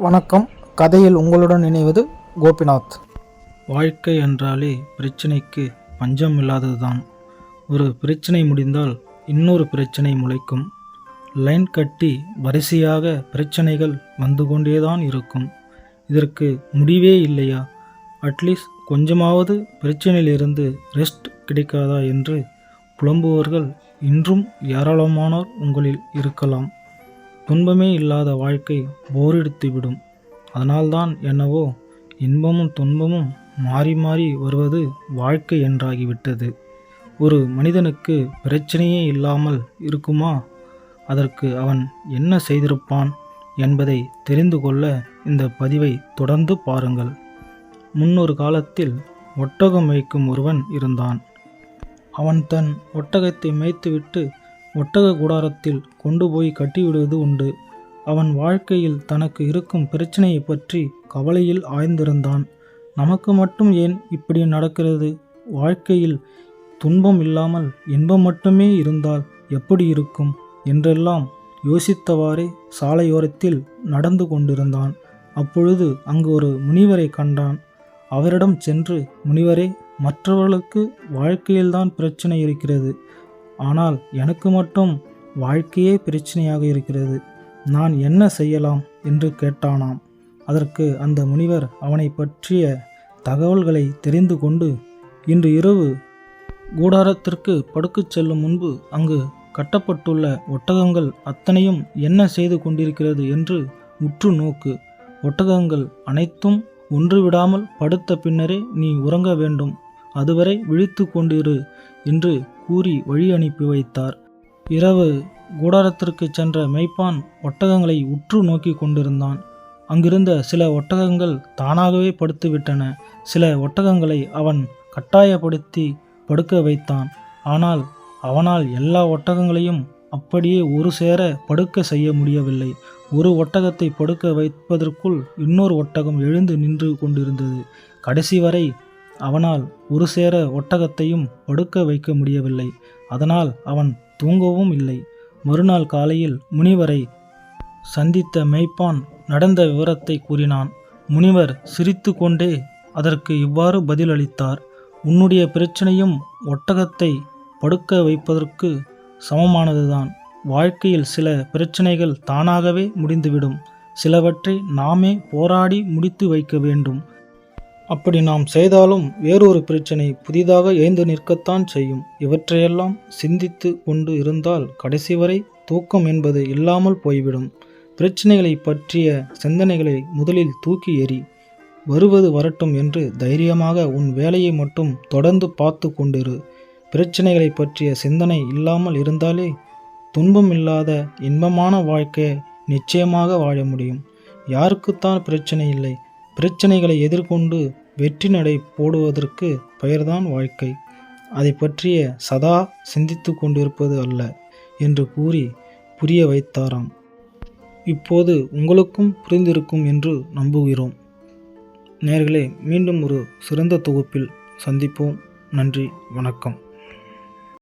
வணக்கம். கதையில் உங்களுடன் இணைவது கோபிநாத். வாழ்க்கை என்றாலே பிரச்சனைக்கு பஞ்சம் இல்லாததுதான். ஒரு பிரச்சனை முடிந்தால் இன்னொரு பிரச்சனை முளைக்கும். லைன் கட்டி வரிசையாக பிரச்சனைகள் வந்து கொண்டேதான் இருக்கும். இதற்கு முடிவே இல்லையா? அட்லீஸ்ட் கொஞ்சமாவது பிரச்சனையிலிருந்து ரெஸ்ட் கிடைக்காதா என்று புலம்புவர்கள் இன்றும் ஏராளமானோர் உங்களில் இருக்கலாம். துன்பமே இல்லாத வாழ்க்கை போரெடுத்துவிடும். அதனால்தான் என்னவோ இன்பமும் துன்பமும் மாறி மாறி வருவது வாழ்க்கை என்றாகிவிட்டது. ஒரு மனிதனுக்கு பிரச்சனையே இல்லாமல் இருக்குமா? அதற்கு அவன் என்ன செய்திருப்பான் என்பதை தெரிந்து கொள்ள இந்த பதிவை தொடர்ந்து பாருங்கள். முன்னொரு காலத்தில் ஒட்டகம் மேய்க்கும் ஒருவன் இருந்தான். அவன் தன் ஒட்டகத்தை மேய்த்துவிட்டு ஒட்டக கூடாரத்தில் கொண்டு போய் கட்டிவிடுவது உண்டு. அவன் வாழ்க்கையில் தனக்கு இருக்கும் பிரச்சனையை பற்றி கவலையில் ஆய்ந்திருந்தான். நமக்கு மட்டும் ஏன் இப்படி நடக்கிறது? வாழ்க்கையில் துன்பம் இல்லாமல் இன்பம் மட்டுமே இருந்தால் எப்படி இருக்கும்? என்றெல்லாம் யோசித்தவாறே சாலையோரத்தில் நடந்து கொண்டிருந்தான். அப்பொழுது அங்கு ஒரு முனிவரை கண்டான். அவரிடம் சென்று முனிவரே மற்றவர்களுக்கு வாழ்க்கையில்தான் பிரச்சனை இருக்கிறது. ஆனால் எனக்கு மட்டும் வாழ்க்கையே பிரச்சனையாக இருக்கிறது. நான் என்ன செய்யலாம்? என்று கேட்டானாம். அதற்கு அந்த முனிவர் அவனை பற்றிய தகவல்களை தெரிந்து கொண்டு இன்று இரவு கூடாரத்திற்கு படுக்கச் செல்லும் முன்பு அங்கு கட்டப்பட்டுள்ள ஒட்டகங்கள் அத்தனையும் என்ன செய்து கொண்டிருக்கிறது என்று உற்று நோக்கு. ஒட்டகங்கள் அனைத்தும் ஒன்றுவிடாமல் படுத்த பின்னரே நீ உறங்க வேண்டும். அதுவரை விழித்து கொண்டிரு என்று கூறி வழி அனுப்பி வைத்தார். இரவு கூடாரத்திற்கு சென்ற மெய்ப்பான் ஒட்டகங்களை உற்று நோக்கி கொண்டிருந்தான். அங்கிருந்த சில ஒட்டகங்கள் தானாகவே படுத்துவிட்டன. சில ஒட்டகங்களை அவன் கட்டாயப்படுத்தி படுக்க வைத்தான். ஆனால் அவனால் எல்லா ஒட்டகங்களையும் அப்படியே ஒரு சேர படுக்க செய்ய முடியவில்லை. ஒரு ஒட்டகத்தை படுக்க வைப்பதற்குள் இன்னொரு ஒட்டகம் எழுந்து நின்று கொண்டிருந்தது. கடைசி வரை அவனால் ஒரு சேர ஒட்டகத்தையும் படுக்க வைக்க முடியவில்லை. அதனால் அவன் தூங்கவும் இல்லை. மறுநாள் காலையில் முனிவரை சந்தித்த மெய்ப்பான் நடந்த விவரத்தை கூறினான். முனிவர் சிரித்து கொண்டே அதற்கு இவ்வாறு பதிலளித்தார். உன்னுடைய பிரச்சனையும் ஒட்டகத்தை படுக்க வைப்பதற்கு சமமானதுதான். வாழ்க்கையில் சில பிரச்சனைகள் தானாகவே முடிந்துவிடும். சிலவற்றை நாமே போராடி முடித்து வைக்க வேண்டும். அப்படி நாம் செய்தாலும் வேறொரு பிரச்சனை புதிதாக எழுந்து நிற்கத்தான் செய்யும். இவற்றையெல்லாம் சிந்தித்து கொண்டு இருந்தால் கடைசி வரை தூக்கம் என்பது இல்லாமல் போய்விடும். பிரச்சனைகளை பற்றிய சிந்தனைகளை முதலில் தூக்கி எறி வருவது வரட்டும் என்று தைரியமாக உன் வேலையை மட்டும் தொடர்ந்து பார்த்து கொண்டிரு. பிரச்சனைகளை பற்றிய சிந்தனை இல்லாமல் இருந்தாலே துன்பம் இல்லாத இன்பமான வாழ்க்கையை நிச்சயமாக வாழ முடியும். யாருக்குத்தான் பிரச்சனை இல்லை. பிரச்சனைகளை எதிர்கொண்டு வெற்றி நடை போடுவதற்கு பெயர்தான் வாழ்க்கை. அதை பற்றிய சதா சிந்தித்து கொண்டிருப்பது அல்ல என்று கூறி புரிய வைத்தாராம். இப்போது உங்களுக்கும் புரிந்திருக்கும் என்று நம்புகிறோம். நேர்களே மீண்டும் ஒரு சிறந்த தொகுப்பில் சந்திப்போம். நன்றி வணக்கம்.